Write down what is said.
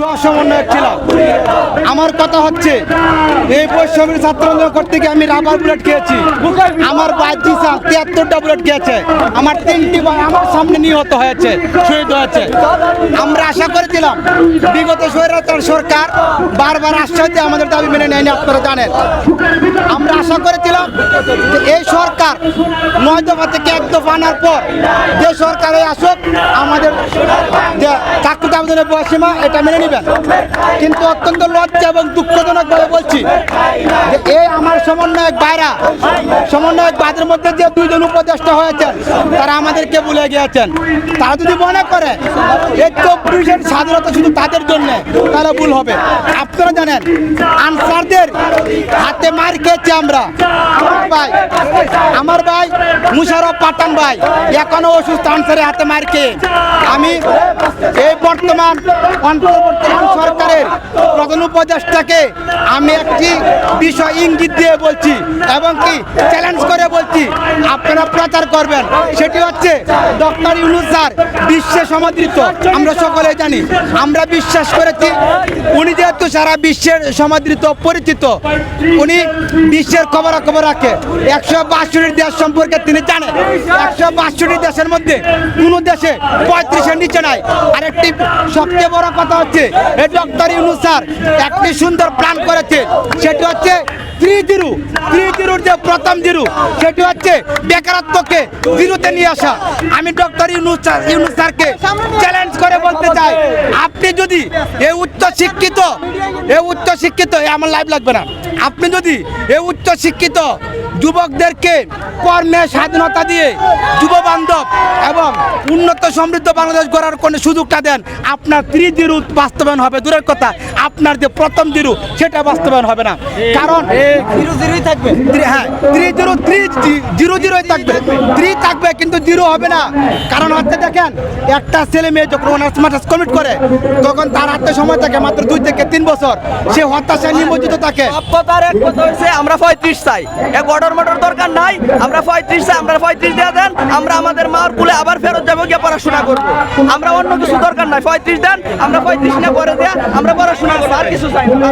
সহসমন্বয়ক ছিলাম। আমার কথা হচ্ছে, এই বৈষম্যের ছাত্র করতে গিয়ে আমি রাবার বুলেট খেয়েছি। আমার বাজি তিয়াত্তরটা বুলেট খেয়েছে। আমার তিনটি ভাই আমার সামনে নিহত হয়েছে, শহীদ হয়েছে। আমরা আশা করেছিলাম, বিগত স্বৈরাচার সরকার বারবার আশ্বাস দিয়ে আমাদের দাবি মেনে নেয়নি, আপনারা জানেন। আমরা আশা করেছিলাম এই সরকার নয় দফা থেকে এক দফা আনার পর যে সরকারে আসুক, আমাদের যে আবেদনের বয়সীমা এটা মেনে নেবেন কিন্তু অত্যন্ত লজ্জা এবং দুঃখজনক দুঃখজনকভাবে বলছি যে এই আমার সমন্বয়ক বাইরা, সমন্বয়ক বাদের মধ্যে যে দুইজন উপদেষ্টা হয়েছেন, তারা আমাদেরকে ভুলে গিয়েছেন। তারা যদি মনে করে এই চব্বিশের স্বাধীনতা শুধু তাদের জন্য, তাহলে ভুল হবে। আপনারা জানেন, আনসারদের হাতে মার খেয়েছি আমরা। আমার ভাই আমার ভাই মুশারফ পাঠান ভাই, এখনও অসুস্থ আনসারের হাতে মার খেয়ে। আমি এই বর্তমান অন্তর্বর্তীকালীন সরকারের প্রধান উপদেষ্টাকে আমি একটি বিষয় ইঙ্গিত দিয়ে বলছি এবং কি চ্যালেঞ্জ করে বলছি। আপনারা প্রচার করবেন। সেটি হচ্ছে ডক্টর ইউনুস স্যার বিশ্বে সমাদৃত। আমরা সকলে জানি। আমরা বিশ্বাস করেছি, উনি যেহেতু সারা বিশ্বের সমাদৃত, পরিচিত, উনি বিশ্বের খবরাখবর রাখে। একশো বাষট্টি দেশ সম্পর্কে তিনি জানেন। একশো বাষট্টি দেশের মধ্যে কোনো দেশে পঁয়ত্রিশের নিচে নাই। আরেকটি সবচেয়ে বড় কথা হচ্ছে এই ডক্টর ইউনুস স্যার একটি সুন্দর প্ল্যান করেছে। সেটি হচ্ছে থ্রি জিরো থ্রি জিরোর যে প্রথম জিরু, সেটি হচ্ছে বেকারত্বকে জিরুতে নিয়ে আসা। আমি ডক্টর ইউনুস ইউনুস চ্যালেঞ্জ করে বলতে চাই, আপনি যদি এ উচ্চ শিক্ষিত, এ উচ্চ শিক্ষিত, এ আমার লাইভ লাগবে না। আপনি যদি এ উচ্চ শিক্ষিত যুবকদেরকে কর্মে স্বাধীনতা দিয়ে যুব এবং উন্নত সমৃদ্ধ বাংলাদেশ গড়ার কোনো সুযোগটা দেন আপনার থ্রি জিরো বাস্তবায়ন হবে। দূরের কথা আপনার যে প্রথম জিরো সেটা বাস্তবায়ন হবে না। কারণ থাকবে। হ্যাঁ থ্রি জিরো থ্রি জিরো জিরোই থাকবে। থ্রি থাকবে কিন্তু জিরো হবে না। কারণ হচ্ছে দেখেন একটা ছেলে মেয়ে যখন অনার্স মাস্টার্স করে তখন তার হাতে সময় থাকে মাত্র দুই থেকে তিন বছর। সে হতাশায় নিমজ্জিত থাকে। সব কথার এক কথা হচ্ছে আমরা পঁয়ত্রিশ চাই। এক অর্ডার মটর দরকার নাই আমরা পঁয়ত্রিশ চাই আমরা পঁয়ত্রিশ দিয়ে দেন আমরা আমাদের মার কুলে আবার ফেরত যাব, গিয়ে পড়াশোনা করব। আমরা অন্য কিছু দরকার নাই। পঁয়ত্রিশ দেন, আমরা পঁয়ত্রিশ না করে দিয়ে, আমরা পড়াশোনা করব, আর কিছু চাই না।